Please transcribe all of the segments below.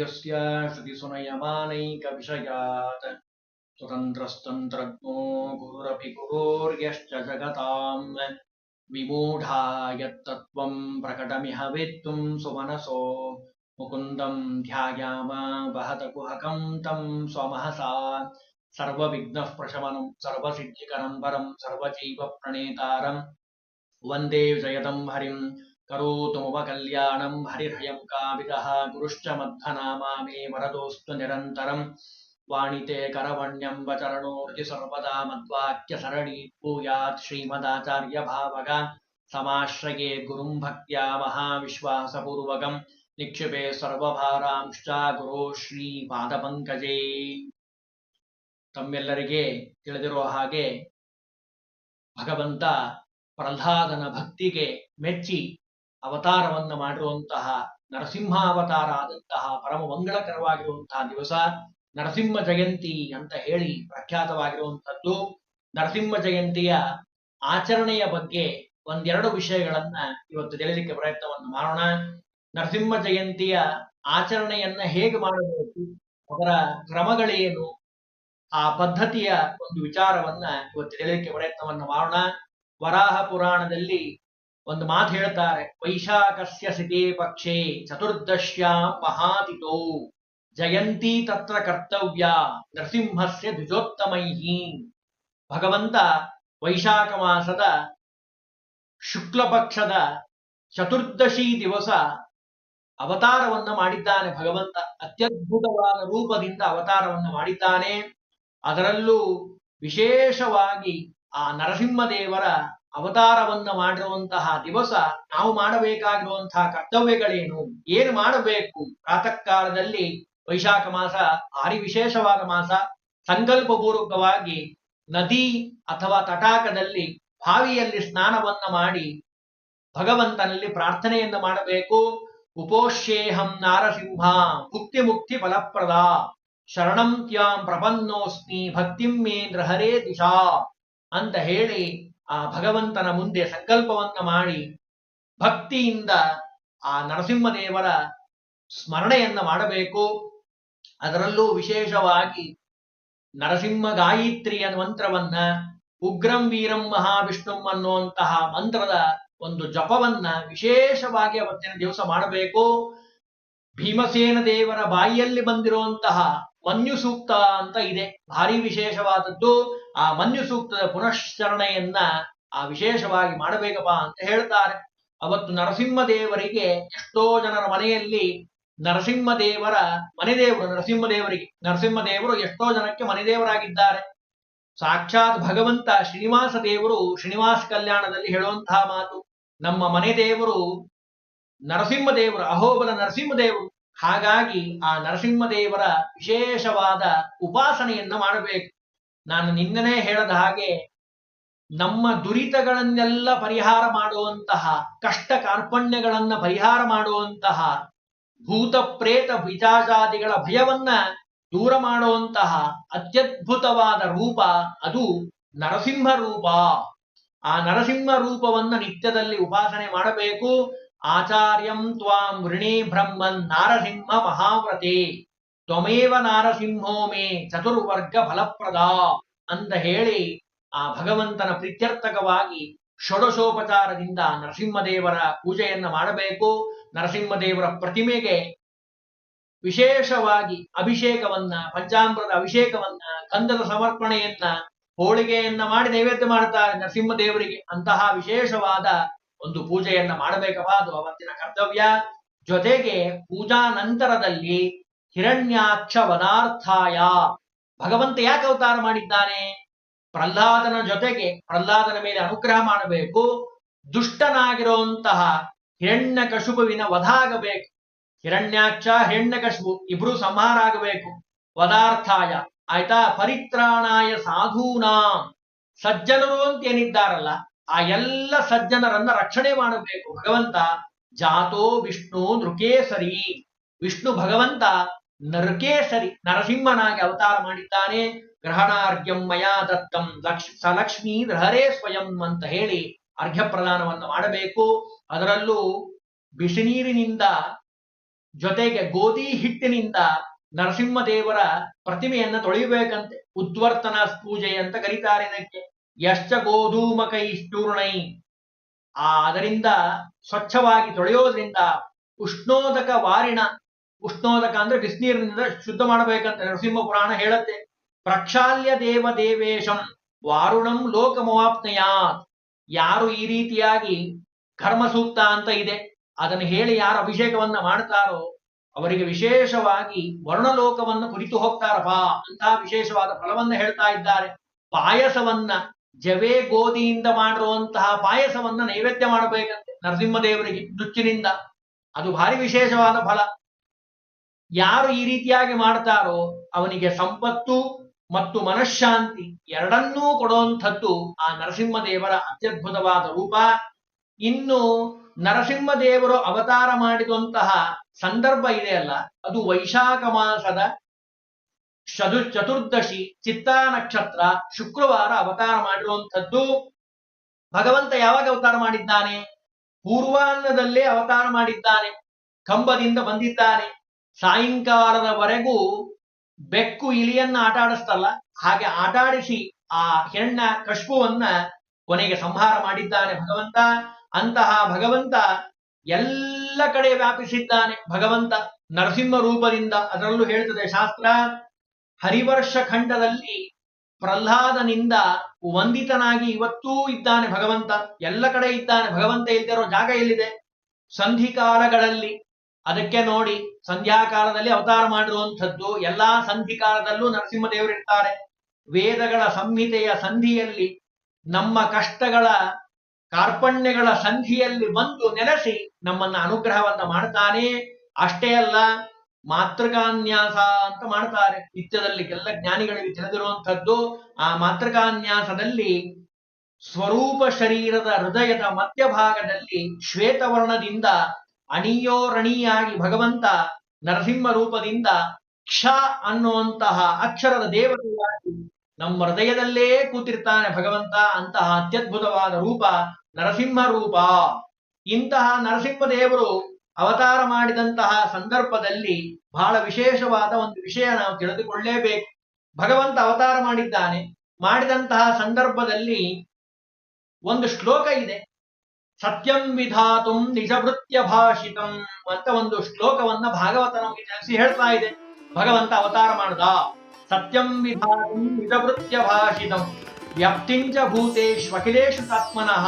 यस्य श्रुतिसुनयमानैकविषयात् स्वतन्त्रस्तन्त्रज्ञो गुरुरपि गुरोर्यश्च जगताम्। विमूढा यत्तत्त्वम् प्रकटमिह वेत्तुम् सुमनसो। मुकुन्दम् ध्यायाम वहतकुहकम् तम् स्वमहसा। सर्वविघ्नः प्रशमनम् सर्वसिद्धिकरम् वरम् सर्वजैवप्रणेतारम् वंदे हरिम्। करोतु मम कल्याणं हरिर्हयं काविदः गुरुश्च मध्वनामा मे वरदोऽस्तु निरन्तरम् वाणिते करवण्यं वचरणोर्जि सर्वदा मद्वाक्यसरणी भूयात् श्रीमदाचार्यभावगा समाश्रये गुरुं भक्त्या महाविश्वासपूर्वकं निक्षिपे ಸರ್ವಭಾರಾಂಶ್ಚ ಗುರು ಶ್ರೀ ಪಾದಪಂಕಜೇ ತಮ್ಮೆಲ್ಲರಿಗೆ ತಿಳಿದಿರುವ ಹಾಗೆ ಭಗವಂತ ಪ್ರಹ್ಲಾದನ ಭಕ್ತಿಗೆ ಮೆಚ್ಚಿ ಅವತಾರವನ್ನು ಮಾಡಿರುವಂತಹ ನರಸಿಂಹಾವತಾರ ಆದಂತಹ ಪರಮ ಮಂಗಳಕರವಾಗಿರುವಂತಹ ದಿವಸ ನರಸಿಂಹ ಜಯಂತಿ ಅಂತ ಹೇಳಿ ಪ್ರಖ್ಯಾತವಾಗಿರುವಂಥದ್ದು. ನರಸಿಂಹ ಜಯಂತಿಯ ಆಚರಣೆಯ ಬಗ್ಗೆ ಒಂದೆರಡು ವಿಷಯಗಳನ್ನ ಇವತ್ತು ತಿಳಿಲಿಕ್ಕೆ ಪ್ರಯತ್ನವನ್ನು ಮಾಡೋಣ. ನರಸಿಂಹ ಜಯಂತಿಯ ಆಚರಣೆಯನ್ನ ಹೇಗೆ ಮಾಡಬೇಕು, ಅದರ ಕ್ರಮಗಳೇನು, ಆ ಪದ್ಧತಿಯ ಒಂದು ವಿಚಾರವನ್ನ ಇವತ್ತು ತಿಳಿಲಿಕ್ಕೆ ಪ್ರಯತ್ನವನ್ನು ಮಾಡೋಣ. ವರಾಹ ಪುರಾಣದಲ್ಲಿ ಒಂದು ಮಾತು ಹೇಳ್ತಾರೆ ವೈಶಾಖಸ್ಯ ಸಿತೇ ಪಕ್ಷೇ ಚತುರ್ದಶ್ಯಾಂ ಮಹಾತಿಥೋ, ಜಯಂತಿ ತತ್ರ ಕರ್ತವ್ಯ, ನರಸಿಂಹಸ್ಯ ದ್ವಿಜೋತ್ತಮೈಹಿ. ಭಗವಂತ ವೈಶಾಖ ಮಾಸದ ಶುಕ್ಲ ಪಕ್ಷದ ಚತುರ್ದಶಿ ದಿವಸ ಅವತಾರವನ್ನ ಮಾಡಿದ್ದಾನೆ. ಭಗವಂತ ಅತ್ಯದ್ಭುತವಾದ ರೂಪದಿಂದ ಅವತಾರವನ್ನು ಮಾಡಿದ್ದಾನೆ. ಅದರಲ್ಲೂ ವಿಶೇಷವಾಗಿ ಆ ನರಸಿಂಹದೇವರ ಅವತಾರವನ್ನ ಮಾಡಿರುವಂತಹ ದಿವಸ ನಾವು ಮಾಡಬೇಕಾಗಿರುವಂತಹ ಕರ್ತವ್ಯಗಳೇನು? ಏನು ಮಾಡಬೇಕು? ಪ್ರಾತಃ ಕಾಲದಲ್ಲಿ ವೈಶಾಖ ಮಾಸ ಭಾರಿ ವಿಶೇಷವಾದ ಮಾಸ. ಸಂಕಲ್ಪಪೂರ್ವಕವಾಗಿ ನದಿ ಅಥವಾ ತಟಾಕದಲ್ಲಿ ಬಾವಿಯಲ್ಲಿ ಸ್ನಾನವನ್ನ ಮಾಡಿ ಭಗವಂತನಲ್ಲಿ ಪ್ರಾರ್ಥನೆಯನ್ನು ಮಾಡಬೇಕು. ಉಪೋಷ್ಯೇಹಂ ನಾರಸಿಂಹ ಮುಕ್ತಿ ಮುಕ್ತಿ ಫಲಪ್ರದ. ಶರಣಂ ತ್ಯಾಂ ಪ್ರಪನ್ನೋಸ್ಮಿ ಭಕ್ತಿಂ ಮೇ ಹರೇ ದಿಶಾ ಅಂತ ಹೇಳಿ ಆ ಭಗವಂತನ ಮುಂದೆ ಸಂಕಲ್ಪವನ್ನ ಮಾಡಿ ಭಕ್ತಿಯಿಂದ ಆ ನರಸಿಂಹದೇವರ ಸ್ಮರಣೆಯನ್ನ ಮಾಡಬೇಕು. ಅದರಲ್ಲೂ ವಿಶೇಷವಾಗಿ ನರಸಿಂಹ ಗಾಯತ್ರಿಯ ಮಂತ್ರವನ್ನ ಉಗ್ರಂ ವೀರಂ ಮಹಾವಿಷ್ಣುಂ ಅನ್ನುವಂತಹ ಮಂತ್ರದ ಒಂದು ಜಪವನ್ನ ವಿಶೇಷವಾಗಿ ಅವತ್ತಿನ ದಿವಸ ಮಾಡಬೇಕು. ಭೀಮಸೇನ ದೇವರ ಬಾಯಿಯಲ್ಲಿ ಬಂದಿರುವಂತಹ ಮನ್ಯು ಸೂಕ್ತ ಅಂತ ಇದೆ. ಭಾರಿ ವಿಶೇಷವಾದದ್ದು. ಆ ಮನ್ಯು ಸೂಕ್ತದ ಪುನಶ್ಚರಣೆಯನ್ನ ಆ ವಿಶೇಷವಾಗಿ ಮಾಡಬೇಕಪ್ಪ ಅಂತ ಹೇಳ್ತಾರೆ. ಅವತ್ತು ನರಸಿಂಹದೇವರಿಗೆ ಎಷ್ಟೋ ಜನರ ಮನೆಯಲ್ಲಿ ನರಸಿಂಹದೇವರ ಮನೆದೇವರು, ನರಸಿಂಹದೇವರಿಗೆ, ನರಸಿಂಹದೇವರು ನರಸಿಂಹ ದೇವರು ಎಷ್ಟೋ ಜನಕ್ಕೆ ಮನೆದೇವರಾಗಿದ್ದಾರೆ. ಸಾಕ್ಷಾತ್ ಭಗವಂತ ಶ್ರೀನಿವಾಸ ದೇವರು ಶ್ರೀನಿವಾಸ ಕಲ್ಯಾಣದಲ್ಲಿ ಹೇಳುವಂತಹ ಮಾತು, ನಮ್ಮ ಮನೆ ದೇವರು ನರಸಿಂಹ ದೇವರು ಅಹೋಬಲ ನರಸಿಂಹದೇವರು, ಹಾಗಾಗಿ ಆ ನರಸಿಂಹದೇವರ ವಿಶೇಷವಾದ ಉಪಾಸನೆಯನ್ನ ಮಾಡಬೇಕು. ನಾನು ನಿನ್ನನೇ ಹೇಳದ ಹಾಗೆ ನಮ್ಮ ದುರಿತಗಳನ್ನೆಲ್ಲ ಪರಿಹಾರ ಮಾಡುವಂತಹ ಕಷ್ಟ ಕಾರ್ಪಣ್ಯಗಳನ್ನ ಪರಿಹಾರ ಮಾಡುವಂತಹ ಭೂತ ಪ್ರೇತ ಪಿಚಾಚಾದಿಗಳ ಭಯವನ್ನ ದೂರ ಮಾಡುವಂತಹ ಅತ್ಯದ್ಭುತವಾದ ರೂಪ ಅದು ನರಸಿಂಹ ರೂಪ ಆ ನರಸಿಂಹ ರೂಪವನ್ನ ನಿತ್ಯದಲ್ಲಿ ಉಪಾಸನೆ ಮಾಡಬೇಕು. ಆಚಾರ್ಯಂ ತ್ವಾಂ ಋಣಿ ಬ್ರಹ್ಮನ್ ನಾರಸಿಂಹ ಮಹಾವ್ರತೆ. ತ್ವಮೇವ ನಾರಸಿಂಹೋ ಮೇ ಚತುರ್ವರ್ಗ ಫಲಪ್ರದ ಅಂತ ಹೇಳಿ ಆ ಭಗವಂತನ ಪ್ರೀತ್ಯರ್ಥಕವಾಗಿ ಷೋಡಶೋಪಚಾರದಿಂದ ನರಸಿಂಹದೇವರ ಪೂಜೆಯನ್ನ ಮಾಡಬೇಕು. ನರಸಿಂಹದೇವರ ಪ್ರತಿಮೆಗೆ ವಿಶೇಷವಾಗಿ ಅಭಿಷೇಕವನ್ನ, ಪಂಚಾಮೃತ ಅಭಿಷೇಕವನ್ನ ಗಂಧದ ಸಮರ್ಪಣೆಯನ್ನ, ಹೋಳಿಗೆಯನ್ನ ಮಾಡಿ ನೈವೇದ್ಯ ಮಾಡುತ್ತಾರೆ ನರಸಿಂಹದೇವರಿಗೆ. ಅಂತಹ ವಿಶೇಷವಾದ ಒಂದು ಪೂಜೆಯನ್ನ ಮಾಡಬೇಕಪ್ಪ. ಅದು ಅವತ್ತಿನ ಕರ್ತವ್ಯ. ಜೊತೆಗೆ ಪೂಜಾ ನಂತರದಲ್ಲಿ ಹಿರಣ್ಯಾಕ್ಷ ವನಾರ್ಥಾಯ ಭಗವಂತ ಯಾಕೆ ಅವತಾರ ಮಾಡಿದ್ದಾನೆ? ಪ್ರಹ್ಲಾದನ ಜೊತೆಗೆ ಪ್ರಹ್ಲಾದನ ಮೇಲೆ ಅನುಗ್ರಹ ಮಾಡಬೇಕು. ದುಷ್ಟನಾಗಿರುವಂತಹ ಹಿರಣ್ಯ ಕಶುಪುವಿನ ವಧ ಆಗಬೇಕು ಹಿರಣ್ಯಾಕ್ಷ, ಹಿರಣ್ಯಕಶುಪು ಇಬ್ರು ಸಂಹಾರ ಆಗಬೇಕು ವದಾರ್ಥಾಯ. ಆಯ್ತಾ? ಪರಿತ್ರಾಣಾಯ ಸಾಧೂನಾ. ಸಜ್ಜನರು ಅಂತ ಏನಿದ್ದಾರಲ್ಲ, ಆ ಎಲ್ಲ ಸಜ್ಜನರನ್ನ ರಕ್ಷಣೆ ಮಾಡಬೇಕು. ಭಗವಂತ, ಜಾತೋ ವಿಷ್ಣು ನೃಕೇಸರಿ. ವಿಷ್ಣು ಭಗವಂತ ನರಕೇಸರಿ ನರಸಿಂಹನಾಗಿ ಅವತಾರ ಮಾಡಿದ್ದಾನೆ. ಗ್ರಹಣಾರ್ಘ್ಯಂ ಮಯಾ ದತ್ತಂ. ಲಕ್ಷ ಸಲಕ್ಷ್ಮೀ ಗ್ರಹರೇ ಸ್ವಯಂ ಅಂತ ಹೇಳಿ ಅರ್ಘ್ಯ ಪ್ರದಾನವನ್ನು ಮಾಡಬೇಕು. ಅದರಲ್ಲೂ ಬಿಸಿನೀರಿನಿಂದ ಜೊತೆಗೆ ಗೋಧಿ ಹಿಟ್ಟಿನಿಂದ ನರಸಿಂಹದೇವರ ಪ್ರತಿಮೆಯನ್ನ ತೊಳೆಯಬೇಕಂತೆ. ಉದ್ವರ್ತನ ಪೂಜೆ ಅಂತ ಕರೀತಾರೆ ಇದಕ್ಕೆ. ಯಶ್ಚ ಗೋಧೂಮಕೈ ಚೂರ್ಣೈ ಆ, ಅದರಿಂದ ಸ್ವಚ್ಛವಾಗಿ ತೊಳೆಯೋದ್ರಿಂದ ಉಷ್ಣೋದಕ ವಾರಿಣ ಉಷ್ಣೋದಕ ಅಂದ್ರೆ ಬಿಸಿನೀರಿನಿಂದ ಶುದ್ಧ ಮಾಡಬೇಕಂತ ನರಸಿಂಹ ಪುರಾಣ ಹೇಳುತ್ತೆ. ಪ್ರಕ್ಷಾಲ್ಯ ದೇವ ದೇವೇಶಂ ವಾರುಣಂ ಲೋಕಮವಾಪ್ನಯಾತ್. ಯಾರು ಈ ರೀತಿಯಾಗಿ ಕರ್ಮ ಸೂಕ್ತ ಅಂತ ಇದೆ, ಅದನ್ನು ಹೇಳಿ ಯಾರು ಅಭಿಷೇಕವನ್ನ ಮಾಡ್ತಾರೋ ಅವರಿಗೆ ವಿಶೇಷವಾಗಿ ವರ್ಣಲೋಕವನ್ನು ಕುರಿತು ಹೋಗ್ತಾರಪ್ಪ. ಅಂತಹ ವಿಶೇಷವಾದ ಫಲವನ್ನ ಹೇಳ್ತಾ ಇದ್ದಾರೆ. ಪಾಯಸವನ್ನ ಜವೆ ಗೋಧಿಯಿಂದ ಮಾಡಿರುವಂತಹ ಪಾಯಸವನ್ನ ನೈವೇದ್ಯ ಮಾಡಬೇಕಂತೆ ನರಸಿಂಹದೇವರಿಗೆ ನುಚ್ಚಿನಿಂದ. ಅದು ಭಾರಿ ವಿಶೇಷವಾದ ಫಲ. ಯಾರು ಈ ರೀತಿಯಾಗಿ ಮಾಡ್ತಾರೋ ಅವನಿಗೆ ಸಂಪತ್ತು ಮತ್ತು ಮನಃಶಾಂತಿ ಎರಡನ್ನೂ ಕೊಡುವಂಥದ್ದು ಆ ನರಸಿಂಹದೇವರ ಅತ್ಯದ್ಭುತವಾದ ರೂಪ. ಇನ್ನು ನರಸಿಂಹದೇವರು ಅವತಾರ ಮಾಡಿದಂತಹ ಸಂದರ್ಭ ಇದೆಯಲ್ಲ ಅದು ವೈಶಾಖ ಮಾಸದ ಚದು ಚತುರ್ದಶಿ ಚಿತ್ತಾ ನಕ್ಷತ್ರ ಶುಕ್ರವಾರ ಅವತಾರ ಮಾಡಿರುವಂಥದ್ದು. ಭಗವಂತ ಯಾವಾಗ ಅವತಾರ ಮಾಡಿದ್ದಾನೆ? ಪೂರ್ವಾನ್ನದಲ್ಲೇ ಅವತಾರ ಮಾಡಿದ್ದಾನೆ, ಕಂಬದಿಂದ ಬಂದಿದ್ದಾನೆ. ಸಾಯಂಕಾಲದವರೆಗೂ ಬೆಕ್ಕು ಇಲಿಯನ್ನ ಆಟ ಆಡಿಸ್ತಲ್ಲ ಹಾಗೆ ಆಟಾಡಿಸಿ ಆ ಹೆಣ್ಣ ಕಶ್ಪುವನ್ನ ಕೊನೆಗೆ ಸಂಹಾರ ಮಾಡಿದ್ದಾನೆ ಭಗವಂತ. ಅಂತಹ ಭಗವಂತ ಎಲ್ಲ ಕಡೆ ವ್ಯಾಪಿಸಿದ್ದಾನೆ ಭಗವಂತ ನರಸಿಂಹ ರೂಪದಿಂದ. ಅದರಲ್ಲೂ ಹೇಳ್ತದೆ ಶಾಸ್ತ್ರ, ಹರಿವರ್ಷ ಖಂಡದಲ್ಲಿ ಪ್ರಹ್ಲಾದನಿಂದ ವಂದಿತನಾಗಿ ಇವತ್ತೂ ಇದ್ದಾನೆ ಭಗವಂತ. ಎಲ್ಲ ಕಡೆ ಇದ್ದಾನೆ, ಭಗವಂತ ಇಲ್ದಿರೋ ಜಾಗ ಎಲ್ಲಿದೆ? ಸಂಧಿಕಾಲಗಳಲ್ಲಿ. ಅದಕ್ಕೆ ನೋಡಿ ಸಂಧ್ಯಾಕಾಲದಲ್ಲಿ ಅವತಾರ ಮಾಡಿರುವಂಥದ್ದು ಎಲ್ಲಾ ಸಂಧಿಕಾಲದಲ್ಲೂ ನರಸಿಂಹದೇವರು ಇರ್ತಾರೆ. ವೇದಗಳ ಸಂಹಿತೆಯ ಸಂಧಿಯಲ್ಲಿ ನಮ್ಮ ಕಷ್ಟಗಳ ಕಾರ್ಪಣ್ಯಗಳ ಸಂಧಿಯಲ್ಲಿ ಬಂದು ನೆಲೆಸಿ ನಮ್ಮನ್ನ ಅನುಗ್ರಹವನ್ನ ಮಾಡ್ತಾನೆ. ಅಷ್ಟೇ ಅಲ್ಲ, ಮಾತೃಕಾನ್ಯಾಸ ಅಂತ ಮಾಡ್ತಾರೆ. ನಿತ್ಯದಲ್ಲಿ ಎಲ್ಲ ಜ್ಞಾನಿಗಳಿಗೆ ತಿಳಿದಿರುವಂಥದ್ದು ಆ ಮಾತೃಕಾನ್ಯಾಸದಲ್ಲಿ ಸ್ವರೂಪ ಶರೀರದ ಹೃದಯದ ಮಧ್ಯಭಾಗದಲ್ಲಿ ಶ್ವೇತವರ್ಣದಿಂದ ಅಣಿಯೋರಣೀಯಾಗಿ ಭಗವಂತ ನರಸಿಂಹ ರೂಪದಿಂದ ಕ್ಷ ಅನ್ನುವಂತಹ ಅಕ್ಷರದ ದೇವತೆಯಾಗಿ ನಮ್ಮ ಹೃದಯದಲ್ಲೇ ಕೂತಿರ್ತಾನೆ ಭಗವಂತ, ಅಂತಹ ಅತ್ಯದ್ಭುತವಾದ ರೂಪ ನರಸಿಂಹ ರೂಪ. ಇಂತಹ ನರಸಿಂಹ ದೇವರು ಅವತಾರ ಮಾಡಿದಂತಹ ಸಂದರ್ಭದಲ್ಲಿ ಬಹಳ ವಿಶೇಷವಾದ ಒಂದು ವಿಷಯ ನಾವು ತಿಳಿದುಕೊಳ್ಳೇಬೇಕು. ಭಗವಂತ ಅವತಾರ ಮಾಡಿದ್ದಾನೆ. ಮಾಡಿದಂತಹ ಸಂದರ್ಭದಲ್ಲಿ ಒಂದು ಶ್ಲೋಕ ಇದೆ. ಸತ್ಯಂ ವಿಧಾತುಂ ನಿಜವೃತ್ಯ ಭಾಷಿತಂ ಅಂತ ಒಂದು ಶ್ಲೋಕವನ್ನ ಭಾಗವತ ನಮಗೆ ಹೇಳ್ತಾ ಇದೆ. ಭಗವಂತ ಅವತಾರ ಮಾಡದ. ಸತ್ಯಂ ವಿಧಾತುಂ ನಿಜವೃತ್ಯ ಭಾಷಿತಂ ವ್ಯಕ್ತಿಂಚ ಭೂತೇಶು ಅಖಿಲೇಶು ತಾತ್ಮನಃ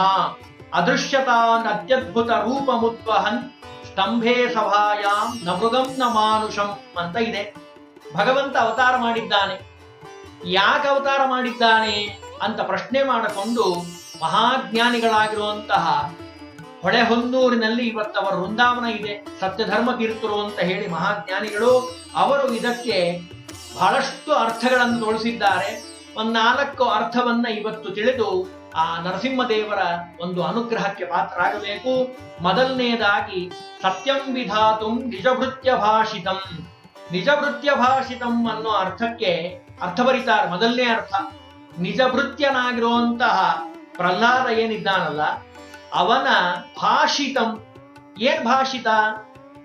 ಅದೃಶ್ಯತಾನ್ ಅತ್ಯದ್ಭುತ ರೂಪಮುದ್ವಹನ್ ಸ್ತಂಭೆ ಸಭಾಯಾಂ ನ ಮೃಗಂ ನ ಮಾನುಷಂ ಅಂತ ಇದೆ. ಭಗವಂತ ಅವತಾರ ಮಾಡಿದ್ದಾನೆ. ಯಾಕೆ ಅವತಾರ ಮಾಡಿದ್ದಾನೆ ಅಂತ ಪ್ರಶ್ನೆ ಮಾಡಿಕೊಂಡು ಮಹಾಜ್ಞಾನಿಗಳಾಗಿರುವಂತಹ ಹೊಳೆಹೊನ್ನೂರಿನಲ್ಲಿ ಇವತ್ತವರ ವೃಂದಾವನ ಇದೆ, ಸತ್ಯಧರ್ಮ ತೀರ್ಥರು ಅಂತ ಹೇಳಿ ಮಹಾಜ್ಞಾನಿಗಳು ಅವರು ಇದಕ್ಕೆ ಬಹಳಷ್ಟು ಅರ್ಥಗಳನ್ನು ತೋರಿಸಿದ್ದಾರೆ. ಒಂದು ನಾಲ್ಕು ಅರ್ಥವನ್ನ ಇವತ್ತು ತಿಳಿದು ಆ ನರಸಿಂಹದೇವರ ಒಂದು ಅನುಗ್ರಹಕ್ಕೆ ಪಾತ್ರರಾಗಬೇಕು ಮೊದಲನೆಯದಾಗಿ ಸತ್ಯಂ ವಿಧಾತುಂ ನಿಜಭೃತ್ಯ ಭಾಷಿತಂ ನಿಜಭೃತ್ಯ ಭಾಷಿತಂ ಅನ್ನೋ ಅರ್ಥಕ್ಕೆ ಅರ್ಥ ಬರೀತಾರೆ, ಮೊದಲನೇ ಅರ್ಥ. ನಿಜಭೃತ್ಯನಾಗಿರುವಂತಹ ಪ್ರಹ್ಲಾದ ಏನಿದ್ದಾನಲ್ಲ ಅವನ ಭಾಷಿತಂ. ಏನ್ ಭಾಷಿತ?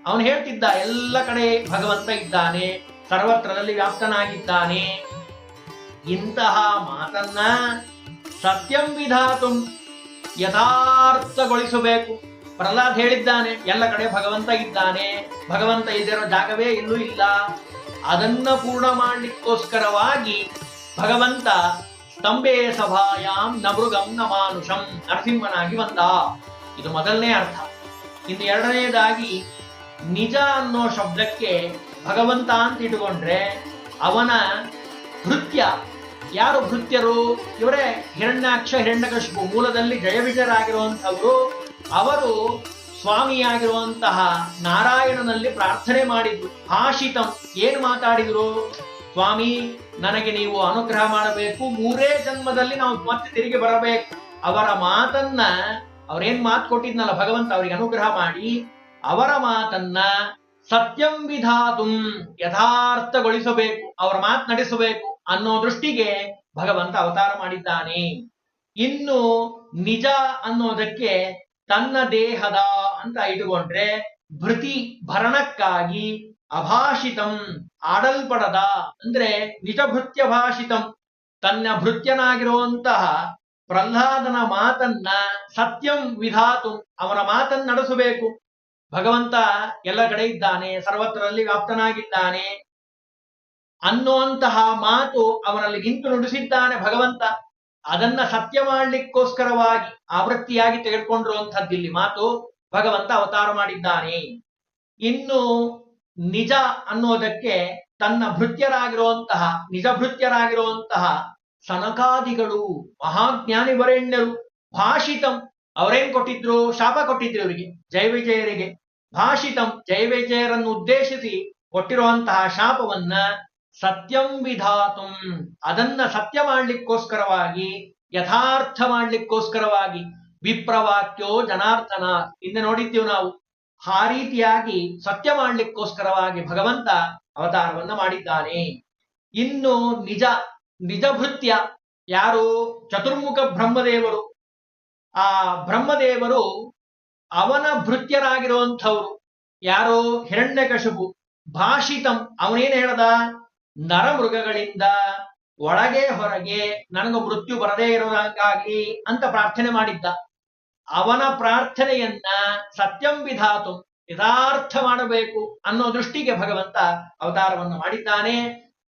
ಅವನು ಹೇಳ್ತಿದ್ದ, ಎಲ್ಲ ಕಡೆ ಭಗವಂತ ಇದ್ದಾನೆ, ಸರ್ವತ್ರದಲ್ಲಿ ವ್ಯಾಪ್ತನಾಗಿದ್ದಾನೆ. ಇಂತಹ ಮಾತನ್ನ ಸತ್ಯಂ ವಿಧಾತು ಯಥಾರ್ಥಗೊಳಿಸಬೇಕು. ಪ್ರಹ್ಲಾದ್ ಹೇಳಿದ್ದಾನೆ, ಎಲ್ಲ ಕಡೆ ಭಗವಂತ ಇದ್ದಾನೆ, ಭಗವಂತ ಇದ್ದಿರೋ ಜಾಗವೇ ಇಲ್ಲೂ ಇಲ್ಲ. ಅದನ್ನ ಪೂರ್ಣ ಮಾಡಲಿಕ್ಕೋಸ್ಕರವಾಗಿ ಭಗವಂತ ಸ್ತಂಭೆ ಸಭಾಯಾಂ ನ ಮೃಗಂ ನ ಮಾನುಷಂ ನರಸಿಂಹನಾಗಿ ಬಂದ. ಇದು ಮೊದಲನೇ ಅರ್ಥ. ಇನ್ನು ಎರಡನೆಯದಾಗಿ ನಿಜ ಅನ್ನೋ ಶಬ್ದಕ್ಕೆ ಭಗವಂತ ಅಂತ ಇಟ್ಟುಕೊಂಡ್ರೆ, ಅವನ ಭೃತ್ಯ. ಯಾರು ಭೃತ್ಯರು? ಇವರೇ ಹಿರಣ್ಯಾಕ್ಷ ಹಿರಣ್ಯಕಶಿಪು ಮೂಲದಲ್ಲಿ ಜಯವಿಜಯರಾಗಿರುವಂಥವರು. ಅವರು ಸ್ವಾಮಿಯಾಗಿರುವಂತಹ ನಾರಾಯಣನಲ್ಲಿ ಪ್ರಾರ್ಥನೆ ಮಾಡಿದ್ರು ಭಾಷಿತಂ, ಏನು ಮಾತಾಡಿದ್ರು? ಸ್ವಾಮಿ, ನನಗೆ ನೀವು ಅನುಗ್ರಹ ಮಾಡಬೇಕು. ಮೂರೇ ಜನ್ಮದಲ್ಲಿ ನಾವು ಮತ್ತೆ ತಿರುಗಿ ಬರಬೇಕು. ಅವರ ಮಾತನ್ನ, ಅವ್ರೇನ್ ಮಾತು ಕೊಟ್ಟಿದ್ನಲ್ಲ ಭಗವಂತ ಅವರಿಗೆ ಅನುಗ್ರಹ ಮಾಡಿ, ಅವರ ಮಾತನ್ನ ಸತ್ಯಂ ವಿಧಾತುಂ ಯಥಾರ್ಥಗೊಳಿಸಬೇಕು, ಅವರ ಮಾತು ನಡೆಸಬೇಕು ಅನ್ನೋ ದೃಷ್ಟಿಗೆ ಭಗವಂತ ಅವತಾರ ಮಾಡಿದ್ದಾನೆ. ಇನ್ನು ನಿಜ ಅನ್ನೋದಕ್ಕೆ ತನ್ನ ದೇಹದ ಅಂತ ಇಟ್ಟುಕೊಂಡ್ರೆ ಭೃತಿ ಭರಣಕ್ಕಾಗಿ ಅಭಾಷಿತಂ ಆಡಲ್ಪಡದ ಅಂದ್ರೆ ನಿಜ ಭೃತ್ಯ ಭಾಷಿತಂ ತನ್ನ ಭೃತ್ಯನಾಗಿರುವಂತಹ ಪ್ರಹ್ಲಾದನ ಮಾತನ್ನ ಸತ್ಯಂ ವಿಧಾತು ಅವನ ಮಾತನ್ನ ನಡೆಸಬೇಕು. ಭಗವಂತ ಎಲ್ಲ ಕಡೆ ಇದ್ದಾನೆ, ಸರ್ವತ್ರದಲ್ಲಿ ವ್ಯಾಪ್ತನಾಗಿದ್ದಾನೆ ಅನ್ನುವಂತಹ ಮಾತು ಅವನಲ್ಲಿ ನಿಂತು ನುಡಿಸಿದ್ದಾನೆ ಭಗವಂತ. ಅದನ್ನ ಸತ್ಯ ಮಾಡಲಿಕ್ಕೋಸ್ಕರವಾಗಿ ಆವೃತ್ತಿಯಾಗಿ ತೆಗೆದುಕೊಂಡಿರುವಂತಹದ್ದು ಇಲ್ಲಿ ಮಾತು ಭಗವಂತ ಅವತಾರ ಮಾಡಿದ್ದಾನೆ. ಇನ್ನು ನಿಜ ಅನ್ನೋದಕ್ಕೆ ತನ್ನ ಭೃತ್ಯರಾಗಿರುವಂತಹ, ನಿಜ ಭೃತ್ಯರಾಗಿರುವಂತಹ ಸನಕಾದಿಗಳು, ಮಹಾಜ್ಞಾನಿ ವರೆಣ್ಯರು, ಭಾಷಿತಂ. ಅವರೇನ್ ಕೊಟ್ಟಿದ್ರು? ಶಾಪ ಕೊಟ್ಟಿದ್ರು ಇವರಿಗೆ ಜಯವಿಜಯರಿಗೆ ಭಾಷಿತಂ ಜಯವಿಜಯರನ್ನು ಉದ್ದೇಶಿಸಿ ಕೊಟ್ಟಿರುವಂತಹ ಶಾಪವನ್ನ ಸತ್ಯಂ ವಿಧಾತುಂ. ಅದನ್ನ ಸತ್ಯ ಮಾಡ್ಲಿಕ್ಕೋಸ್ಕರವಾಗಿ, ಯಥಾರ್ಥ ಮಾಡ್ಲಿಕ್ಕೋಸ್ಕರವಾಗಿ, ವಿಪ್ರವಾಕ್ಯೋ ಜನಾರ್ದನ. ಹಿಂದೆ ನೋಡಿದ್ದೀವಿ ನಾವು. ಆ ರೀತಿಯಾಗಿ ಸತ್ಯ ಮಾಡ್ಲಿಕ್ಕೋಸ್ಕರವಾಗಿ ಭಗವಂತ ಅವತಾರವನ್ನ ಮಾಡಿದ್ದಾನೆ. ಇನ್ನು ನಿಜ ನಿಜ ಭೃತ್ಯ ಯಾರು? ಚತುರ್ಮುಖ ಬ್ರಹ್ಮದೇವರು. ಆ ಬ್ರಹ್ಮದೇವರು ಅವನ ಭೃತ್ಯರಾಗಿರುವಂಥವ್ರು. ಯಾರು? ಹಿರಣ್ಯಕಶಿಪು. ಭಾಷಿತಂ. ಅವನೇನು ಹೇಳ್ದ? ನರಮೃಗಗಳಿಂದ ಒಳಗೆ ಹೊರಗೆ ನನಗೆ ಮೃತ್ಯು ಬರದೇ ಇರೋದಕ್ಕಾಗಿ ಅಂತ ಪ್ರಾರ್ಥನೆ ಮಾಡಿದ್ದ. ಅವನ ಪ್ರಾರ್ಥನೆಯನ್ನ ಸತ್ಯಂ ವಿಧಾತು ಯಥಾರ್ಥ ಮಾಡಬೇಕು ಅನ್ನೋ ದೃಷ್ಟಿಗೆ ಭಗವಂತ ಅವತಾರವನ್ನು ಮಾಡಿದ್ದಾನೆ.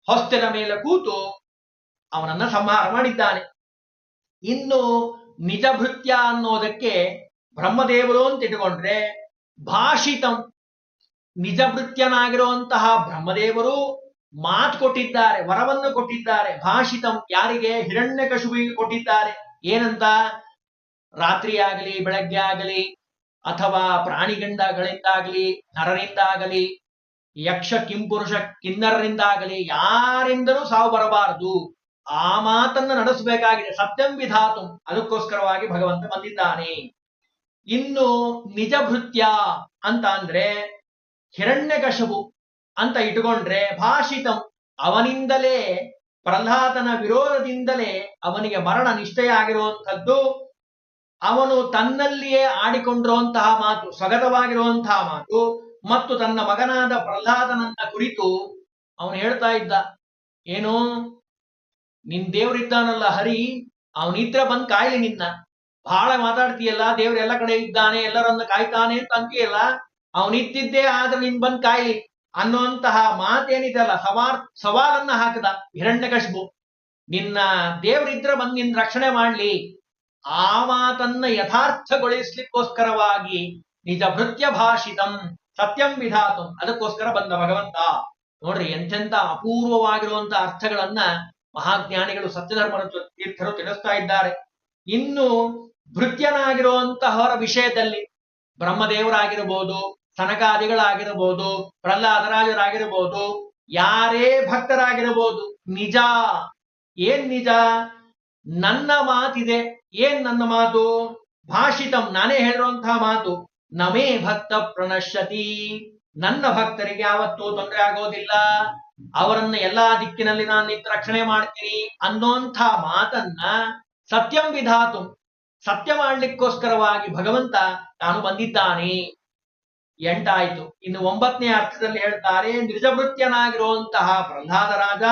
ಹೊಸ್ತಿನ ಮೇಲೆ ಕೂತು ಅವನನ್ನ ಸಂಹಾರ ಮಾಡಿದ್ದಾನೆ. ಇನ್ನು ನಿಜ ಭೃತ್ಯ ಅನ್ನೋದಕ್ಕೆ ಬ್ರಹ್ಮದೇವರು ಅಂತ ಇಟ್ಟುಕೊಂಡ್ರೆ ಭಾಷಿತಂ ನಿಜ ಭೃತ್ಯನಾಗಿರುವಂತಹ ಬ್ರಹ್ಮದೇವರು ಮಾತು ಕೊಟ್ಟಿದ್ದಾರೆ, ವರವನ್ನು ಕೊಟ್ಟಿದ್ದಾರೆ. ಭಾಷಿತಂ ಯಾರಿಗೆ? ಹಿರಣ್ಯಕಶುವಿಗೆ ಕೊಟ್ಟಿದ್ದಾರೆ. ಏನಂತ? ರಾತ್ರಿ ಆಗಲಿ ಬೆಳಗ್ಗೆ ಆಗಲಿ ಅಥವಾ ಪ್ರಾಣಿಗಂಡಗಳಿಂದಾಗಲಿ ನರರಿಂದಾಗಲಿ, ಯಕ್ಷ ಕಿಂಪುರುಷ ಕಿನ್ನರರಿಂದಾಗಲಿ, ಯಾರಿಂದಲೂ ಸಾವು ಬರಬಾರದು. ಆ ಮಾತನ್ನ ನಡೆಸಬೇಕಾಗಿದೆ. ಸತ್ಯಂ ವಿಧಾತು. ಅದಕ್ಕೋಸ್ಕರವಾಗಿ ಭಗವಂತ ಬಂದಿದ್ದಾನೆ. ಇನ್ನು ನಿಜ ಭೃತ್ಯ ಅಂತ ಅಂದ್ರೆ ಹಿರಣ್ಯಕಶವು ಅಂತ ಇಟ್ಕೊಂಡ್ರೆ ಭಾಷಿತಂ. ಅವನಿಂದಲೇ ಪ್ರಹ್ಲಾದನ ವಿರೋಧದಿಂದಲೇ ಅವನಿಗೆ ಮರಣ ನಿಶ್ಚಯ ಅವನು ತನ್ನಲ್ಲಿಯೇ ಆಡಿಕೊಂಡಿರುವಂತಹ ಮಾತು ಸಗತವಾಗಿರುವಂತಹ ಮಾತು ಮತ್ತು ತನ್ನ ಮಗನಾದ ಪ್ರಹ್ಲಾದನನ್ನ ಕುರಿತು ಅವನು ಹೇಳ್ತಾ ಇದ್ದ, ಏನು, ನಿನ್ ದೇವ್ರಿದ್ದಾನಲ್ಲ ಹರಿ ಅವನಿದ್ರ ಬಂದ್ ಕಾಯ್ಲಿ ನಿನ್ನ. ಬಹಳ ಮಾತಾಡ್ತೀಯಲ್ಲ, ದೇವ್ರ ಎಲ್ಲ ಕಡೆ ಇದ್ದಾನೆ, ಎಲ್ಲರನ್ನ ಕಾಯ್ತಾನೆ ಅಂತ ಅಂತೀಯಲ್ಲ ಅವನಿದ್ದಿದ್ದೇ ಆದ್ರೆ ನಿನ್ ಬಂದ್ ಕಾಯ್ಲಿ ಅನ್ನುವಂತಹ ಮಾತೇನಿದೆ ಅಲ್ಲ ಸವಾರ್, ಸವಾಲನ್ನ ಹಾಕದ ಹಿರಣ್ಯಕಶಿಪು ನಿನ್ನ ದೇವ್ರಿದ್ರ ಬಂದ್ ನಿನ್ ರಕ್ಷಣೆ ಮಾಡ್ಲಿ ಆ ಮಾತನ್ನ ಯಥಾರ್ಥಗೊಳಿಸ್ಲಿಕ್ಕೋಸ್ಕರವಾಗಿ ನಿಜ ಭೃತ್ಯ ಭಾಷಿತಂ ಸತ್ಯಂ ವಿಧಾತಂ. ಅದಕ್ಕೋಸ್ಕರ ಬಂದ ಭಗವಂತ. ನೋಡ್ರಿ ಎಂತೆಂತ ಅಪೂರ್ವವಾಗಿರುವಂತ ಅರ್ಥಗಳನ್ನ ಮಹಾಜ್ಞಾನಿಗಳು ಸತ್ಯಧರ್ಮರ ತೀರ್ಥರು ತಿಳಿಸ್ತಾ ಇದ್ದಾರೆ. ಇನ್ನು ಭೃತ್ಯನಾಗಿರುವಂತಹವರ ವಿಷಯದಲ್ಲಿ ಬ್ರಹ್ಮದೇವರಾಗಿರಬಹುದು ಸನಕಾದಿಗಳಾಗಿರ್ಬೋದು ಪ್ರಹ್ಲಾದರಾಜರಾಗಿರಬಹುದು ಯಾರೇ ಭಕ್ತರಾಗಿರಬಹುದು ನಿಜ, ಏನ್ ನಿಜ? ನನ್ನ ಮಾತಿದೆ, ಏನ್ ನನ್ನ ಮಾತು? ಭಾಷಿತಂ, ನಾನೇ ಹೇಳಿರುವಂತಹ ಮಾತು. ನಮೇ ಭಕ್ತ ಪ್ರಣಶ್ಯತಿ. ನನ್ನ ಭಕ್ತರಿಗೆ ಯಾವತ್ತೂ ತೊಂದರೆ ಆಗೋದಿಲ್ಲ. ಅವರನ್ನ ಎಲ್ಲಾ ದಿಕ್ಕಿನಲ್ಲಿ ನಾನು ನಿಂತು ರಕ್ಷಣೆ ಮಾಡ್ತೀನಿ ಅನ್ನೋಂಥ ಮಾತನ್ನ ಸತ್ಯಂ ವಿಧಾತು. ಸತ್ಯ ಮಾಡ್ಲಿಕ್ಕೋಸ್ಕರವಾಗಿ ಭಗವಂತ ತಾನು ಬಂದಿದ್ದಾನೆ. ಎಂಟಾಯ್ತು. ಇನ್ನು ಒಂಬತ್ತನೇ ಅರ್ಥದಲ್ಲಿ ಹೇಳ್ತಾರೆ ನಿಜವೃತ್ಯನಾಗಿರುವಂತಹ ಪ್ರಹ್ಲಾದ ರಾಜ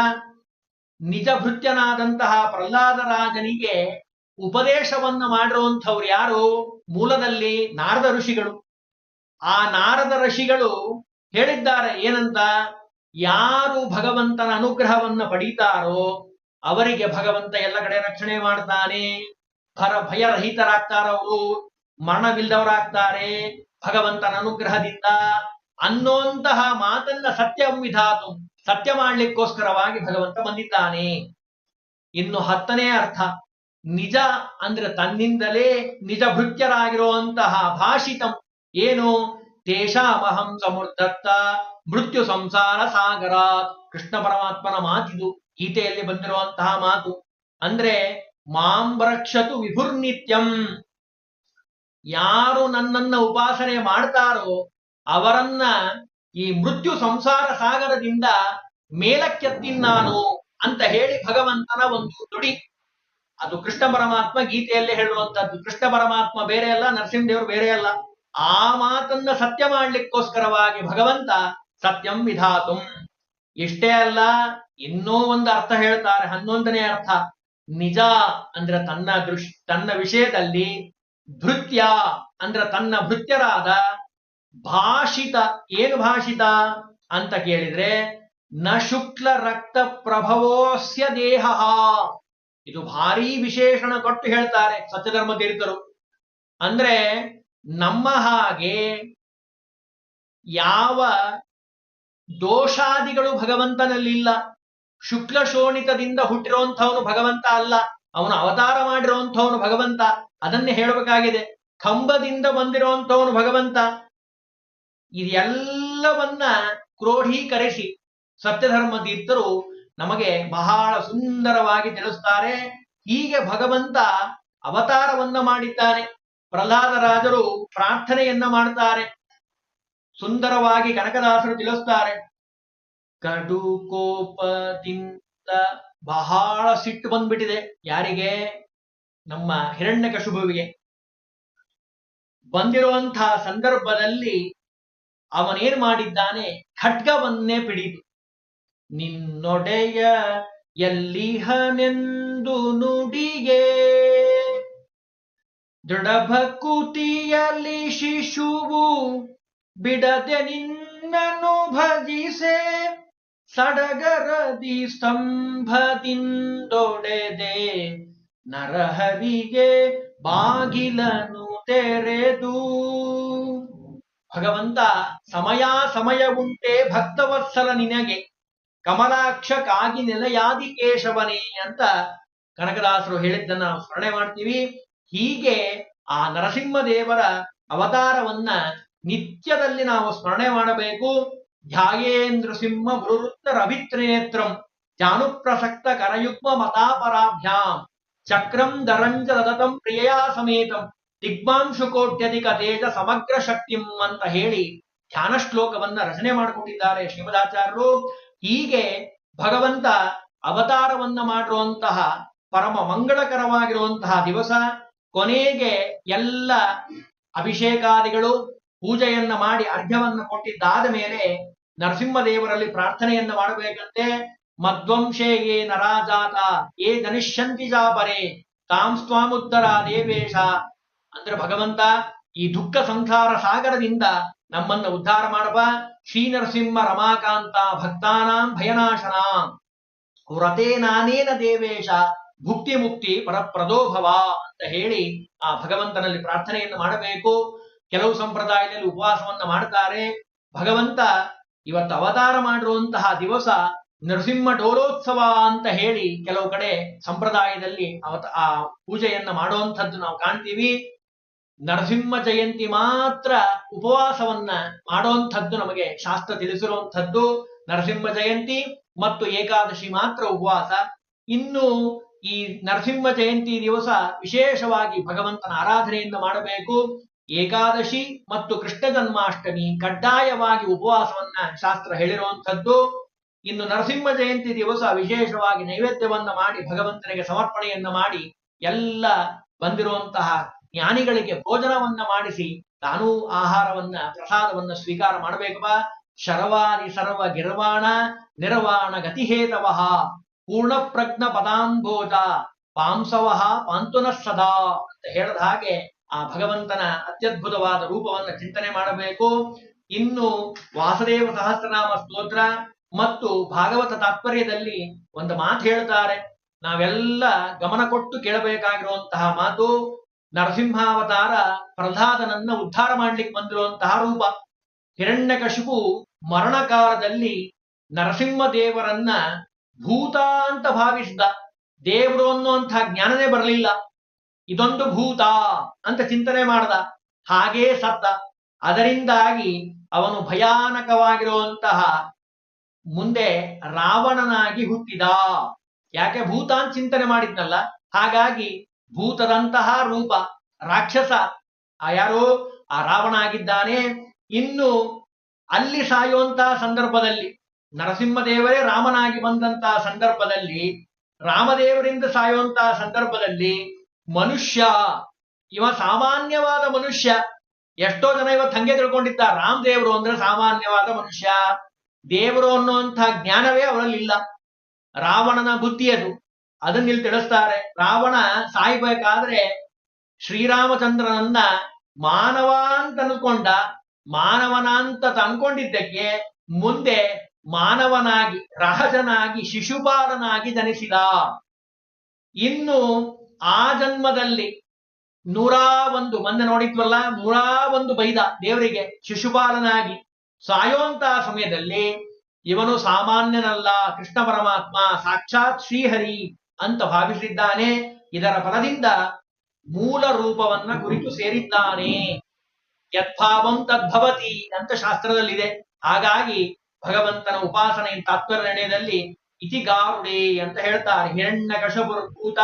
ನಿಜಭೃತ್ಯನಾದಂತಹ ಪ್ರಹ್ಲಾದ ರಾಜನಿಗೆ ಉಪದೇಶವನ್ನ ಮಾಡಿರುವಂಥವ್ರು ಯಾರು? ಮೂಲದಲ್ಲಿ ನಾರದ ಋಷಿಗಳು. ಆ ನಾರದ ಋಷಿಗಳು ಹೇಳಿದ್ದಾರೆ ಏನಂತ? ಯಾರು ಭಗವಂತನ ಅನುಗ್ರಹವನ್ನ ಪಡೀತಾರೋ ಅವರಿಗೆ ಭಗವಂತ ಎಲ್ಲ ಕಡೆ ರಕ್ಷಣೆ ಮಾಡ್ತಾನೆ. ಭರ ಭಯರಹಿತರಾಗ್ತಾರವರು ಮರಣವಿಲ್ಲದವರಾಗ್ತಾರೆ, ಭಗವಂತನ ಅನುಗ್ರಹದಿಂದ ಅನ್ನೋಂತಹ ಮಾತನ್ನ ಸತ್ಯಂ ವಿಧಾತು. ಸತ್ಯ ಮಾಡ್ಲಿಕ್ಕೋಸ್ಕರವಾಗಿ ಭಗವಂತ ಬಂದಿದ್ದಾನೆ. ಇನ್ನು ಹತ್ತನೇ ಅರ್ಥ, ನಿಜ ಅಂದ್ರೆ ತನ್ನಿಂದಲೇ ನಿಜ ಭೃತ್ಯರಾಗಿರುವಂತಹ ಭಾಷಿತಂ ಏನು? ತೇಷಾಮಹಂ ಸಮುರ್ಧತ್ತ ಮೃತ್ಯು ಸಂಸಾರ ಸಾಗರ ಕೃಷ್ಣ ಪರಮಾತ್ಮನ ಮಾತಿದು, ಗೀತೆಯಲ್ಲಿ ಬಂದಿರುವಂತಹ ಮಾತು ಅಂದ್ರೆ ಮಾಂ ರಕ್ಷತು ವಿಭುರ್ನಿತ್ಯಂ. ಯಾರು ನನ್ನನ್ನ ಉಪಾಸನೆ ಮಾಡ್ತಾರೋ ಅವರನ್ನ ಈ ಮೃತ್ಯು ಸಂಸಾರ ಸಾಗರದಿಂದ ಮೇಲಕ್ಕೆತ್ತಿನ್ ನಾನು ಅಂತ ಹೇಳಿ ಭಗವಂತನ ಒಂದು ನುಡಿ. ಅದು ಕೃಷ್ಣ ಪರಮಾತ್ಮ ಗೀತೆಯಲ್ಲೇ ಹೇಳುವಂತದ್ದು ಕೃಷ್ಣ ಪರಮಾತ್ಮ ಬೇರೆ ಅಲ್ಲ, ನರಸಿಂಹದೇವರು ಬೇರೆ ಅಲ್ಲ. ಆ ಮಾತನ್ನ ಸತ್ಯ ಮಾಡ್ಲಿಕ್ಕೋಸ್ಕರವಾಗಿ ಭಗವಂತ ಸತ್ಯಂ ವಿಧಾತುಂ. ಇಷ್ಟೇ ಅಲ್ಲ, ಇನ್ನೂ ಒಂದು ಅರ್ಥ ಹೇಳ್ತಾರೆ, ಹನ್ನೊಂದನೇ ಅರ್ಥ. ನಿಜ ಅಂದ್ರೆ ತನ್ನ ದೃಶ್, ತನ್ನ ವಿಷಯದಲ್ಲಿ ಧೃತ್ಯ ಅಂದ್ರೆ ತನ್ನ ಭೃತ್ಯರಾದ ಭಾಷಿತ, ಏನು ಭಾಷಿತ ಅಂತ ಕೇಳಿದ್ರೆ, ನ ಶುಕ್ಲ ರಕ್ತ ಪ್ರಭವೋಸ್ಯ ದೇಹ. ಇದು ಭಾರಿ ವಿಶೇಷಣ ಕೊಟ್ಟು ಹೇಳ್ತಾರೆ ಸತ್ಯಧರ್ಮ ತೀರ್ಥರು. ಅಂದ್ರೆ ನಮ್ಮ ಹಾಗೆ ಯಾವ ದೋಷಾದಿಗಳು ಭಗವಂತನಲ್ಲಿಲ್ಲ, ಶುಕ್ಲ ಶೋಣಿತದಿಂದ ಹುಟ್ಟಿರುವಂಥವನು ಭಗವಂತ ಅಲ್ಲ, ಅವನು ಅವತಾರ ಮಾಡಿರುವಂಥವನು ಭಗವಂತ, ಅದನ್ನೇ ಹೇಳಬೇಕಾಗಿದೆ. ಕಂಬದಿಂದ ಬಂದಿರುವಂಥವನು ಭಗವಂತ ಇದೆಲ್ಲವನ್ನ ಕ್ರೋಢೀಕರಿಸಿ ಸತ್ಯಧರ್ಮ ತೀರ್ಥರು ನಮಗೆ ಬಹಳ ಸುಂದರವಾಗಿ ತಿಳಿಸ್ತಾರೆ. ಹೀಗೆ ಭಗವಂತ ಅವತಾರವನ್ನ ಮಾಡಿದ್ದಾನೆ. ಪ್ರಹ್ಲಾದರಾಜರು ಪ್ರಾರ್ಥನೆಯನ್ನ ಮಾಡ್ತಾರೆ. ಸುಂದರವಾಗಿ ಕನಕದಾಸರು ತಿಳಿಸ್ತಾರೆ. ಕಡು ಕೋಪದಿಂದ ಬಹಳ ಸಿಟ್ಟು ಬಂದ್ಬಿಟ್ಟಿದೆ. ಯಾರಿಗೆ? ನಮ್ಮ ಹಿರಣ್ಯಕಶುಭುವಿಗೆ ಬಂದಿರುವಂತಹ ಸಂದರ್ಭದಲ್ಲಿ ಅವನೇನ್ ಮಾಡಿದ್ದಾನೆ? ಖಡ್ಗವನ್ನೇ ಪಿಡಿದು. ನಿನ್ನೊಡೆಯ ಎಲ್ಲಿಹನೆಂದು ನುಡಿಗೆ? ದೃಢಭಕುತಿಯಲ್ಲಿ ಶಿಶುವು ಬಿಡದೆ ನಿನ್ನನು ಭಜಿಸೆ. ಸಡಗರದಿ ಸ್ತಂಭದಿಂದೊಡೆದೆ ನರಹರಿಗೆ ಬಾಗಿಲನು ತೆರೆದು ಭಗವಂತ ಸಮಯ ಉಂಟೆ ಭಕ್ತವತ್ಸಲ ನಿನಗೆ ಕಮಲಾಕ್ಷ ಕಾಗಿ ನೆಲೆಯಾದಿ ಕೇಶವನೇ ಅಂತ ಕನಕದಾಸರು ಹೇಳಿದ್ದನ್ನ ನಾವು ಸ್ಮರಣೆ ಮಾಡ್ತೀವಿ. ಹೀಗೆ ಆ ನರಸಿಂಹದೇವರ ಅವತಾರವನ್ನ ನಿತ್ಯದಲ್ಲಿ ನಾವು ಸ್ಮರಣೆ ಮಾಡಬೇಕು. ಧ್ಯಾಯೇಂದ್ರ ಸಿಂಹ ಮೃವೃತ್ತರ ಅಭಿತ್ರೇತ್ರಂ ಜಾನುಪ್ರಸಕ್ತ ಕರಯುಗ್ಮ ಮತಾಪರಾಭ್ಯಾಂ ಚಕ್ರಂ ದರಂಜ ದದತಂ ಪ್ರಿಯಯಾ ಸಮೇತಂ ದಿಗ್ಮಾಂಶು ಕೋಟ್ಯಧಿಕ ತೇಜ ಸಮಗ್ರ ಶಕ್ತಿಂ ಅಂತ ಹೇಳಿ ಧ್ಯಾನ ಶ್ಲೋಕವನ್ನ ರಚನೆ ಮಾಡಿಕೊಂಡಿದ್ದಾರೆ ಶ್ರೀಮದಾಚಾರ್ಯರು. ಹೀಗೆ ಭಗವಂತ ಅವತಾರವನ್ನ ಮಾಡಿರುವಂತಹ ಪರಮ ಮಂಗಳಕರವಾಗಿರುವಂತಹ ದಿವಸ, ಕೊನೆಗೆ ಎಲ್ಲ ಅಭಿಷೇಕಾದಿಗಳು ಪೂಜೆಯನ್ನ ಮಾಡಿ ಅರ್ಘ್ಯವನ್ನ ಕೊಟ್ಟಿದ್ದಾದ ಮೇಲೆ ನರಸಿಂಹದೇವರಲ್ಲಿ ಪ್ರಾರ್ಥನೆಯನ್ನ ಮಾಡಬೇಕಂತೆ. ಮಧ್ವಂಶೇ ಯೇ ನರಾಜಾತ, ಏ ಜನಿಷ್ಯಂತಿ ಜಾಪರೆ, ತಾಂ ಸ್ವಾಮುತ್ತರ ದೇವೇಶ ಅಂದ್ರೆ ಭಗವಂತ ಈ ದುಃಖ ಸಂಸಾರ ಸಾಗರದಿಂದ ನಮ್ಮನ್ನ ಉದ್ಧಾರ ಶ್ರೀ ನರಸಿಂಹ ರಮಾಕಾಂತ ಭಕ್ತಾನಾಂ ಭಯನಾಶನಾಂ. ವ್ರತೇ ನಾನೇನ ದೇವೇಶ, ಭುಕ್ತಿ ಮುಕ್ತಿ ಪರಪ್ರದೋಭವ ಅಂತ ಹೇಳಿ ಆ ಭಗವಂತನಲ್ಲಿ ಪ್ರಾರ್ಥನೆಯನ್ನು ಮಾಡಬೇಕು. ಕೆಲವು ಸಂಪ್ರದಾಯದಲ್ಲಿ ಉಪವಾಸವನ್ನ ಮಾಡ್ತಾರೆ. ಭಗವಂತ ಇವತ್ತು ಅವತಾರ ಮಾಡಿರುವಂತಹ ದಿವಸ ನರಸಿಂಹ ಡೋಲೋತ್ಸವ ಅಂತ ಹೇಳಿ ಕೆಲವು ಕಡೆ ಸಂಪ್ರದಾಯದಲ್ಲಿ ಅವತ ಆ ಪೂಜೆಯನ್ನ ಮಾಡುವಂಥದ್ದು ನಾವು ಕಾಣ್ತೀವಿ. ನರಸಿಂಹ ಜಯಂತಿ ಮಾತ್ರ ಉಪವಾಸವನ್ನ ಮಾಡುವಂಥದ್ದು ನಮಗೆ ಶಾಸ್ತ್ರ ತಿಳಿಸಿರುವಂಥದ್ದು. ನರಸಿಂಹ ಜಯಂತಿ ಮತ್ತು ಏಕಾದಶಿ ಮಾತ್ರ ಉಪವಾಸ. ಇನ್ನು ಈ ನರಸಿಂಹ ಜಯಂತಿ ದಿವಸ ವಿಶೇಷವಾಗಿ ಭಗವಂತನ ಆರಾಧನೆಯಿಂದ ಮಾಡಬೇಕು. ಏಕಾದಶಿ ಮತ್ತು ಕೃಷ್ಣ ಜನ್ಮಾಷ್ಟಮಿ ಕಡ್ಡಾಯವಾಗಿ ಉಪವಾಸವನ್ನ ಶಾಸ್ತ್ರ ಹೇಳಿರುವಂಥದ್ದು. ಇನ್ನು ನರಸಿಂಹ ಜಯಂತಿ ದಿವಸ ವಿಶೇಷವಾಗಿ ನೈವೇದ್ಯವನ್ನ ಮಾಡಿ ಭಗವಂತನಿಗೆ ಸಮರ್ಪಣೆಯನ್ನ ಮಾಡಿ ಎಲ್ಲ ಬಂದಿರುವಂತಹ ಜ್ಞಾನಿಗಳಿಗೆ ಭೋಜನವನ್ನ ಮಾಡಿಸಿ, ತಾನೂ ಆಹಾರವನ್ನ, ಪ್ರಸಾದವನ್ನ ಸ್ವೀಕಾರ ಮಾಡಬೇಕಪ್ಪ. ಶರವಾರಿ ಸರ್ವ ಗಿರ್ವಾಣ, ನಿರ್ವಾಣ ಪೂರ್ಣ ಪ್ರಜ್ಞ ಪದಾಂಭೋಜ ಪಾಂಸವಹ ಪಾಂತುನ ಸದಾ ಅಂತ ಹೇಳದ ಹಾಗೆ ಆ ಭಗವಂತನ ಅತ್ಯದ್ಭುತವಾದ ರೂಪವನ್ನ ಚಿಂತನೆ ಮಾಡಬೇಕು. ಇನ್ನು ವಾಸುದೇವ ಸಹಸ್ರನಾಮ ಸ್ತೋತ್ರ ಮತ್ತು ಭಾಗವತ ತಾತ್ಪರ್ಯದಲ್ಲಿ ಒಂದು ಮಾತು ಹೇಳ್ತಾರೆ. ನಾವೆಲ್ಲ ಗಮನ ಕೊಟ್ಟು ಕೇಳಬೇಕಾಗಿರುವಂತಹ ಮಾತು ನರಸಿಂಹಾವತಾರ ಪ್ರಹ್ಲಾದನನ್ನ ಉದ್ಧಾರ ಮಾಡ್ಲಿಕ್ಕೆ ಬಂದಿರುವಂತಹ ರೂಪ. ಹಿರಣ್ಯಕಶಿಪು ಮರಣ ಕಾಲದಲ್ಲಿ ನರಸಿಂಹ ದೇವರನ್ನ ಭೂತ ಅಂತ ಭಾವಿಸಿದ. ದೇವರು ಅನ್ನುವಂತಹ ಜ್ಞಾನನೇ ಬರಲಿಲ್ಲ. ಇದೊಂದು ಭೂತ ಅಂತ ಚಿಂತನೆ ಮಾಡ್ದ. ಹಾಗೇ ಸತ್ತ. ಅದರಿಂದಾಗಿ ಅವನು ಭಯಾನಕವಾಗಿರುವಂತಹ ಮುಂದೆ ರಾವಣನಾಗಿ ಹುಟ್ಟಿದ. ಯಾಕೆ ಭೂತ ಅಂತ ಚಿಂತನೆ ಮಾಡಿದ್ನಲ್ಲ? ಹಾಗಾಗಿ ಭೂತದಂತಹ ರೂಪ, ರಾಕ್ಷಸ, ಆ ಯಾರೋ, ಆ ರಾವಣ ಆಗಿದ್ದಾನೆ ಇನ್ನು ಅಲ್ಲಿ ಸಾಯುವಂತಹ ಸಂದರ್ಭದಲ್ಲಿ ನರಸಿಂಹದೇವರೇ ರಾಮನಾಗಿ ಬಂದಂತಹ ಸಂದರ್ಭದಲ್ಲಿ, ರಾಮದೇವರಿಂದ ಸಾಯುವಂತಹ ಸಂದರ್ಭದಲ್ಲಿ ಮನುಷ್ಯ, ಇವ ಸಾಮಾನ್ಯವಾದ ಮನುಷ್ಯ. ಎಷ್ಟೋ ಜನ ಇವತ್ತು ಹಂಗೆ ತಿಳ್ಕೊಂಡಿದ್ದ ರಾಮ್ ದೇವರು ಅಂದ್ರೆ ಸಾಮಾನ್ಯವಾದ ಮನುಷ್ಯ. ದೇವರು ಅನ್ನುವಂತಹ ಜ್ಞಾನವೇ ಅವರಲ್ಲಿ ಇಲ್ಲ ರಾವಣನ ಬುದ್ಧಿ ಅದು. ಅದನ್ನ ಇಲ್ಲಿ ತಿಳಿಸ್ತಾರೆ. ರಾವಣ ಸಾಯ್ಬೇಕಾದ್ರೆ ಶ್ರೀರಾಮಚಂದ್ರನನ್ನ ಮಾನವ ಅಂತ ಅನ್ಕೊಂಡ ಮಾನವನ ಅಂತ ಅನ್ಕೊಂಡಿದ್ದಕ್ಕೆ ಮುಂದೆ ಮಾನವನಾಗಿ, ರಹಜನಾಗಿ ಶಿಶುಪಾಲನಾಗಿ ಜನಿಸಿದ. ಇನ್ನು ಆ ಜನ್ಮದಲ್ಲಿ ನೂರಾ ಒಂದು ಮೊನ್ನೆ ನೋಡಿದ್ವಲ್ಲ, ನೂರಾ ಒಂದು ಬೈದ ದೇವರಿಗೆ ಶಿಶುಪಾಲನಾಗಿ ಸಾಯೋಂತ ಸಮಯದಲ್ಲಿ ಇವನು ಸಾಮಾನ್ಯನಲ್ಲ, ಕೃಷ್ಣ ಪರಮಾತ್ಮ, ಸಾಕ್ಷಾತ್ ಶ್ರೀಹರಿ. ಅಂತ ಭಾವಿಸಿದ್ದಾನೆ. ಇದರ ಫಲದಿಂದ ಮೂಲ ರೂಪವನ್ನ ಕುರಿತು ಸೇರಿದ್ದಾನೆ. ಯದ್ಭಾವಂ ತದ್ಭವತಿ ಅಂತ ಶಾಸ್ತ್ರದಲ್ಲಿದೆ. ಹಾಗಾಗಿ ಭಗವಂತನ ಉಪಾಸನೆ ನಿರ್ಣಯದಲ್ಲಿ ಇತಿಗಾರುಡೆ ಅಂತ ಹೇಳ್ತಾರೆ. ಹಿರಣ್ಯ ಕಶಪುರ್ಭೂತ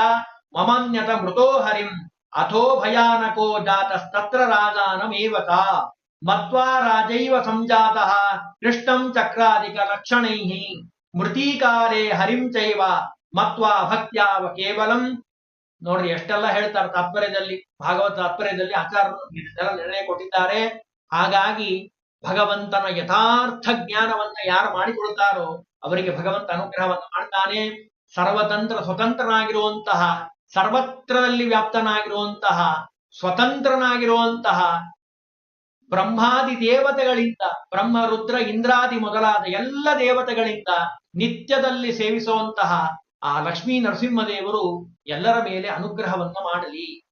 ಮಮನ್ಯತ ಮೃತೋ ಹರಿಂ ಅಥೋ ಭಯಾನಕೋ ಜಾತಸ್ತತ್ರ ರಾಜಾನಮೇವತ. ಮತ್ವಾ ರಾಜೈವ ಸಂಜಾತಃ ಕೃಷ್ಣಂ ಚಕ್ರಾದಿಕ ಲಕ್ಷಣೈಹಿ ಮೃತೀಕಾರೇ ಹರಿಂ ಚೈವ ಮತ್ವಾ ಭಕ್ತ್ಯಾವ ಕೇವಲಂ. ನೋಡ್ರಿ ಎಷ್ಟೆಲ್ಲ ಹೇಳ್ತಾರೆ ತಾತ್ಪರ್ಯದಲ್ಲಿ, ಭಾಗವತ ತಾತ್ಪರ್ಯದಲ್ಲಿ ಆಚಾರ್ಯರು ನಿರ್ಣಯ ಕೊಟ್ಟಿದ್ದಾರೆ. ಹಾಗಾಗಿ ಭಗವಂತನ ಯಥಾರ್ಥ ಜ್ಞಾನವನ್ನ ಯಾರು ಮಾಡಿಕೊಳ್ತಾರೋ ಅವರಿಗೆ ಭಗವಂತ ಅನುಗ್ರಹವನ್ನು ಮಾಡ್ತಾನೆ. ಸರ್ವತಂತ್ರ ಸ್ವತಂತ್ರನಾಗಿರುವಂತಹ, ಸರ್ವತ್ರದಲ್ಲಿ ವ್ಯಾಪ್ತನಾಗಿರುವಂತಹ, ಸ್ವತಂತ್ರನಾಗಿರುವಂತಹ ಬ್ರಹ್ಮಾದಿ ದೇವತೆಗಳಿಂದ, ಬ್ರಹ್ಮ, ರುದ್ರ, ಇಂದ್ರಾದಿ ಮೊದಲಾದ ಎಲ್ಲ ದೇವತೆಗಳಿಂದ ನಿತ್ಯದಲ್ಲಿ ಸೇವಿಸುವಂತಹ ಆ ಲಕ್ಷ್ಮೀ ನರಸಿಂಹದೇವರು ಎಲ್ಲರ ಮೇಲೆ ಅನುಗ್ರಹವನ್ನು ಮಾಡಲಿ.